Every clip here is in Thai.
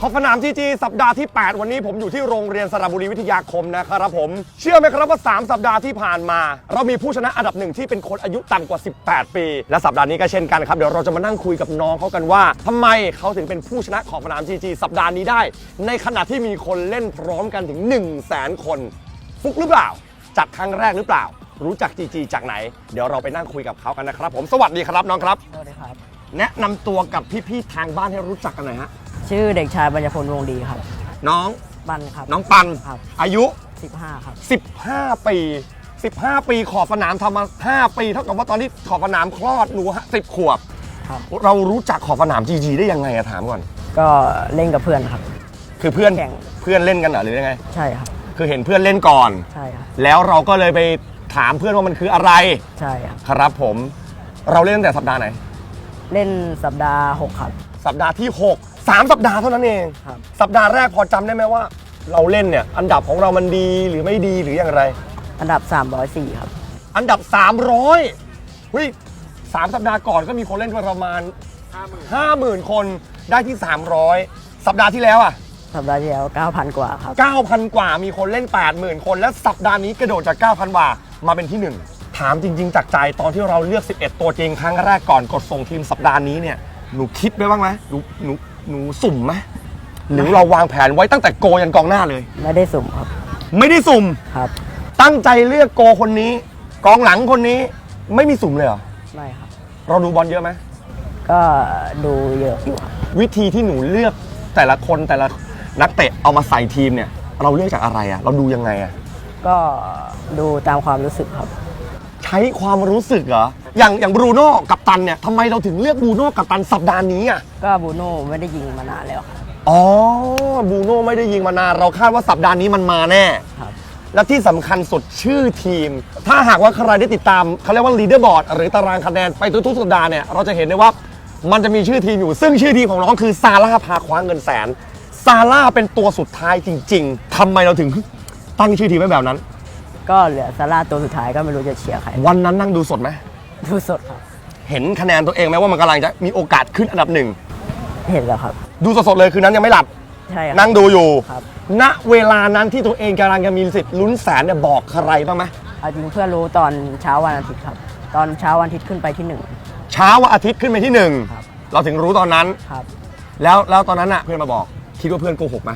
ขอบสนามจีจีสัปดาห์ที่ 8 วันนี้ผมอยู่ที่โรงเรียนสระบุรีวิทยาคมนะครับผม เชื่อไหมครับว่า 3 สัปดาห์ที่ผ่านมา เรามีผู้ชนะอันดับหนึ่งที่เป็นคนอายุต่ำกว่า 18 ปี และสัปดาห์นี้ก็เช่นกันครับ เดี๋ยวเราจะมานั่งคุยกับน้องเขากันว่าทำไมเขาถึงเป็นผู้ชนะของสนามจีจีสัปดาห์นี้ได้ ในขณะที่มีคนเล่นพร้อมกันถึง 1 0 0 0 0แสนคน ฟุกหรือเปล่า จัดครั้งแรกหรือเปล่า รู้จักจีจีจากไหน เดี๋ยวเราไปนั่งคุยกับเขากันนะครับผมสวัสดีครับน้องครับ สวัสดีครับ แนะนำตัวกับพี่ๆทางบ้านให้รู้จักกันหน่อยฮะชื่อเด็กชายบัญญพลวงดีครับ น้องบันครับน้องปัน ครับอายุ 15 ครับ 15 ปี 15 ปีขอบสนามทำมา 5 ปีเท่ากับว่าตอนที่ขอบสนามคลอดหนูสิบขวบ ครับ เรารู้จักขอบสนามจีจีได้ยังไงอะถามก่อน ก็เล่นกับเพื่อนครับ คือเพื่อนแข่ง เพื่อนเล่นกันเหรอหรือยังไง ใช่ครับ คือเห็นเพื่อนเล่นก่อน ใช่ครับ แล้วเราก็เลยไปถามเพื่อนว่ามันคืออะไร ใช่ครับ ครับผม เราเล่นตั้งแต่สัปดาห์ไหน เล่นสัปดาห์ 6 ครับ สัปดาห์ที่ 6 3 สัปดาห์เท่านั้นเองครับ สัปดาห์แรกพอจำได้ไหมว่า เราเล่นเนี่ยอันดับของเรามันดีหรือไม่ดีหรืออย่างไร อันดับ 304 ครับ อันดับ 300เฮ้ยสามสัปดาห์ก่อนก็มีคนเล่นประมาณ 50,000 คนได้ที่ 300 สัปดาห์ที่แล้วอะ สัปดาห์ที่แล้ว 9,000 กว่าครับ 9,000 กว่ามีคนเล่น 80,000 คน และสัปดาห์นี้กระโดดจาก 9,000กว่ามาเป็นที่1 ถามจริง ๆ จากใจตอนที่เราเลือก 11 ตัวจริงครั้งแรกก่อนกดส่งทีมสัปดาห์นี้เนี่ยหนูคิดไว้บ้างไหมหนูหนูหนูสุ่มไหมหรือเราวางแผนไว้ตั้งแต่โกยันกองหน้าเลย ไม่ได้สุ่มครับไม่ได้สุ่ม ครับตั้งใจเลือกโกคนนี้ กองหลังคนนี้ไม่มีสุ่มเลยเหรอไม่ครับ เราดูบอลเยอะไหมก็ดูเยอะอยู่ครับวิธีที่หนูเลือกแต่ละคนแต่ละนักเตะเอามาใส่ทีมเนี่ย เราเลือกจากอะไรอะเราดูยังไงอะก็ดูตามความรู้สึกครับ ใช้ความรู้สึกเหรอ อย่างอย่างบรูโน่กับตันเนี่ยทำไมเราถึงเลือกบรูโน่กับตันสัปดาห์นี้อะก็บูโน่ไม่ได้ยิงมานานแล้วครับ อ๋อบรูโน่ไม่ได้ยิงมานาน เราคาดว่าสัปดาห์นี้มันมาแน่ ครับ และที่สำคัญสุดชื่อทีม ถ้าหากว่าใครได้ติดตามเขาเรียกว่า leader board หรือตารางคะแนนไปทุกๆสัปดาห์เนี่ยเราจะเห็นได้ว่ามันจะมีชื่อทีมอยู่ ซึ่งชื่อทีมของน้องคือซาร่าพาคว้าเงินแสน ซาร่าเป็นตัวสุดท้ายจริง ๆทำไมเราถึงตั้งชื่อทีมไว้แบบนั้น ก็เหลือซาร่าตัวสุดท้ายก็ไม่รู้จะเชียร์ใครวันนั้นนั่งดูสดไหมดูสดครับ เห็นคะแนนตัวเองไหมว่ามันกำลังจะมีโอกาสขึ้นอันดับหนึ่งเห็นแล้วครับ ดูสดๆเลยคืนนั้นยังไม่หลับ ใช่ครับ นั่งดูอยู่ ครับ ณ เวลานั้นที่ตัวเองกำลังจะมีสิทธิ์ลุ้นแสนเนี่ยบอกใครบ้างไหมเอาจริงเพื่อนรู้ตอนเช้าวันอาทิตย์ครับ ตอนเช้าวันอาทิตย์ขึ้นไปที่หนึ่ง เช้าวันอาทิตย์ขึ้นไปที่หนึ่งครับ เราถึงรู้ตอนนั้น ครับ แล้วแล้วตอนนั้นอะเพื่อนมาบอก คิดว่าเพื่อนโกหกไหม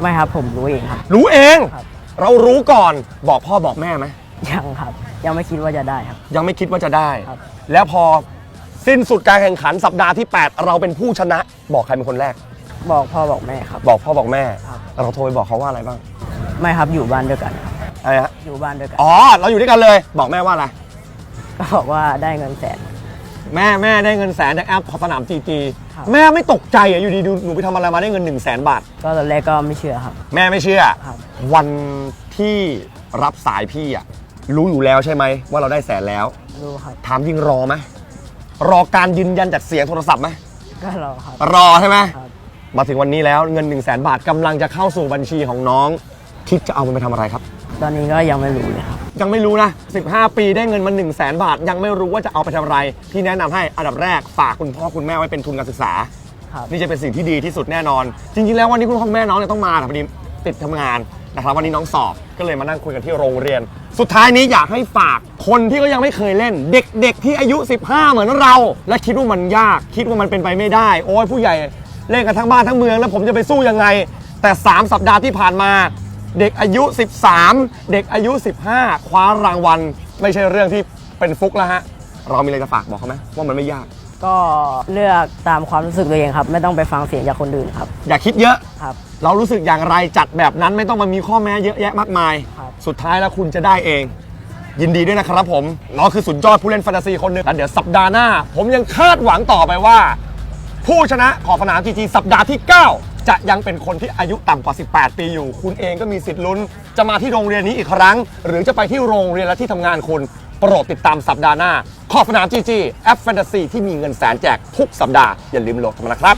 ไม่ครับผมรู้เองครับ รู้เอง ครับ เรารู้ก่อนบอกพ่อบอกแม่ไหมยังครับ ยังไม่คิดว่าจะได้ครับ ยังไม่คิดว่าจะได้ ครับ แล้วพอสิ้นสุดการแข่งขันสัปดาห์ที่ 8 เราเป็นผู้ชนะ บอกใครเป็นคนแรก บอกพ่อบอกแม่ครับ บอกพ่อบอกแม่ ครับ เราโทรไปบอกเขาว่าอะไรบ้างไม่ครับอยู่บ้านด้วยกันครับอะไรฮะอยู่บ้านด้วยกัน อ๋อ เราอยู่ด้วยกันเลย บอกแม่ว่าอะไร ก็บอกว่าได้เงินแสน แม่แม่ได้เงินแสนจากแอปของสนามจีจีครับ แม่ไม่ตกใจอะอยู่ดีดูหนูไปทำอะไรมาได้เงิน1นึ่งแสนบาท ก็ตอนแรกก็ไม่เชื่อครับ แม่ไม่เชื่อ ครับ วันที่รับสายพี่อะรู้อยู่แล้วใช่ไหมว่าเราได้แสนแล้ว รู้ครับถามยิงรอไหมรอการยืนยันจากเสียงโทรศัพท์ไหมก็รอครับ รอใช่ไหมครับ มาถึงวันนี้แล้วเงิน1นึ่งแสนบาทกำลังจะเข้าสู่บัญชีของน้องคิดจะเอามันไปทำอะไรครับ ตอนนี้ก็ยังไม่รู้เลยครับ ยังไม่รู้นะ 15 ปีได้เงินมา1นึ่งแสนบาท ยังไม่รู้ว่าจะเอาไปทำอะไรพี่แนะนำให้อันดับแรกฝากคุณพ่อคุณแม่ไว้เป็นทุนการศึกษา ครับนี่จะเป็นสิ่งที่ดีที่สุดแน่นอน จริงๆ แล้ววันนี้คุณพ่อคุณแม่น้องเนี่ยต้องมาแต่พอดีติดทำงานนะครับวันนี้น้องสอบก็เลยมานั่งคุยกันที่โรงเรียน สุดท้ายนี้อยากให้ฝากคนที่ก็ยังไม่เคยเล่น เด็ก ๆ ที่อายุ 15 เหมือนเรา และคิดว่ามันยาก คิดว่ามันเป็นไปไม่ได้ โอ้ยผู้ใหญ่เล่นกันทั้งบ้านทั้งเมือง แล้วผมจะไปสู้ยังไง แต่ 3 สัปดาห์ที่ผ่านมา เด็กอายุ 13 เด็กอายุ 15 คว้ารางวัล ไม่ใช่เรื่องที่เป็นฟุกแล้วฮะ เรามีอะไรจะฝากบอกเขาไหมว่ามันไม่ยาก ก็เลือกตามความรู้สึกตัวเองครับ ไม่ต้องไปฟังเสียงจากคนอื่นครับ อย่าคิดเยอะ ครับ เรารู้สึกอย่างไรจัดแบบนั้นไม่ต้องมามีข้อแม้เยอะแยะมากมาย ครับ สุดท้ายแล้วคุณจะได้เอง ยินดีด้วยนะครับผมน้องคือสุดยอดผู้เล่นแฟนตาซีคนหนึ่งแล้วเดี๋ยวสัปดาห์หน้า ผมยังคาดหวังต่อไปว่า ผู้ชนะของสนามจีจีสัปดาห์ที่ 9 จะยังเป็นคนที่อายุต่ำกว่า 18 ปีอยู่ คุณเองก็มีสิทธิ์ลุ้น จะมาที่โรงเรียนนี้อีกครั้ง หรือจะไปที่โรงเรียนและที่ทำงานคุณโปรดติดตามสัปดาห์หน้า ขอบสนามจีจีแอปแฟนตาซีที่มีเงินแสนแจกทุกสัปดาห์อย่าลืมโหลดกันมานะครับ